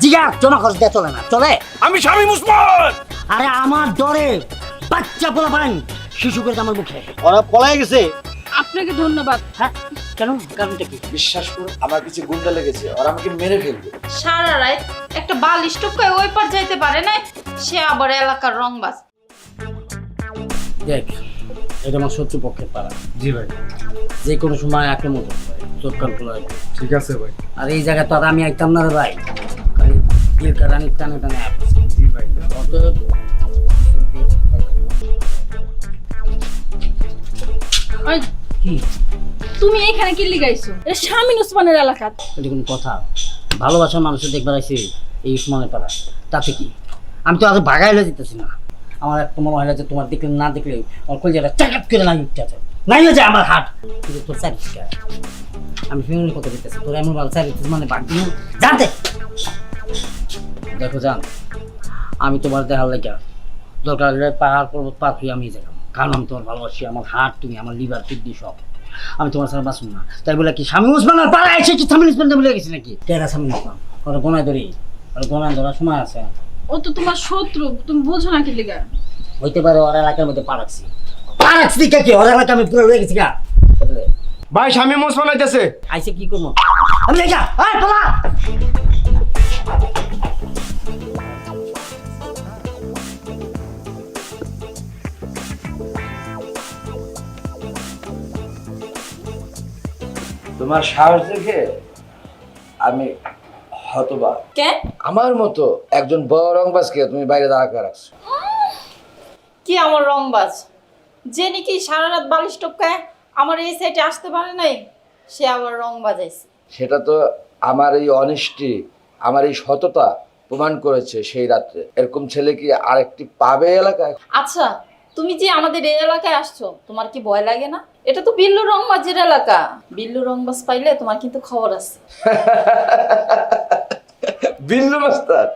জিগার জমা খরচ দেওয়া চলে না চলে। আমি স্বামী মুসলমান আরে আমার ডরে বাচ্চা পোলা পান শিশু করে আমার মুখে। ওরা পলায় গেছে। আপনাকে ধন্যবাদ। হ্যাঁ কেন? কারণটা কি? বিশ্বাস করুন আমার কিছু গুন্ডা লেগেছে ওরা আমাকে মেরে ফেলবে। সারা রাত একটা বালিশ ওই পার যাইতে পারে না সে আবার এলাকার রংবাজ। দেখ এটা আমার শত্রু পক্ষের পাড়া। জি ভাই। যে কোনো সময় আক্রমণ করতে পারে। চোখ ঠিক আছে ভাই। আর এই জায়গায় তো আর আমি একদম না রে ভাই। টানে টানে জি ভাই। অতএব ওই কি? তুমি এখানে কি লিগাইছো এটা শামিন ওসমানের এলাকা। এটা কোনো কথা। ভালোবাসার মানুষের দেখবার আছে এই উসমানের পাড়া তাতে কি? আমি তো আজ ভাগাইলে দিতেছি না। আমার একটা মনে হয় যে তোমার দেখলে না দেখলে আমার কলজাটা চাকাত করে নাই উঠতে আছে। নাই যায় আমার হাট। কিন্তু তোর চারি আমি ফিউনি কত দিতেছি তোর এমন ভালো চারি মানে বাদ দিন জানতে দেখো জান আমি তোমার দেখার লেগে দরকার হলে পাহাড় পর্বত পার হয়ে আমি যাব। কারণ আমি তোমার ভালোবাসি আমার হার্ট তুমি আমার লিভার কিডনি সব। আমি তোমার সাথে বাঁচব না। তাই বলে কি স্বামী উসমান আর পাড়া এসে কি স্বামী উসমান বলে গেছি নাকি? টেরা স্বামী উসমান। ওরা গোনায় ধরি ওরা গোনায় ধরার সময় আছে। ও তো তোমার শত্রু তুমি বোঝো না কি লিগা? হইতে পারে ওরা এলাকার মধ্যে পারাচ্ছি পারাচ্ছি কে কি? ওরা এলাকা আমি পুরো রয়ে গেছি গা? ভাই স্বামী মুসলমান আইতেছে আইসে কি করব? আমি হ্যাঁ তোলা! তোমার সাহস দেখে আমি হতবাক। কে? আমার মতো একজন বড় রংবাজকে তুমি বাইরে দাঁড়া করে রাখছো। কি আমার রংবাজ? যে নাকি সারা রাত বালিশ টপকায়? আমার এই সাইডে আসতে পারে নাই সে আবার রং বাজাইছে। সেটা তো আমার এই অনেস্টি আমার এই সততা প্রমাণ করেছে সেই রাত্রে। এরকম ছেলে কি আরেকটি পাবে এলাকায়? আচ্ছা তুমি যে আমাদের এই এলাকায় আসছো তোমার কি ভয় লাগে না? এটা তো বিল্লু রংবাজের এলাকা। বিল্লু রংবাজ পাইলে তোমার কিন্তু খবর আছে। বিল্লু মাস্টার।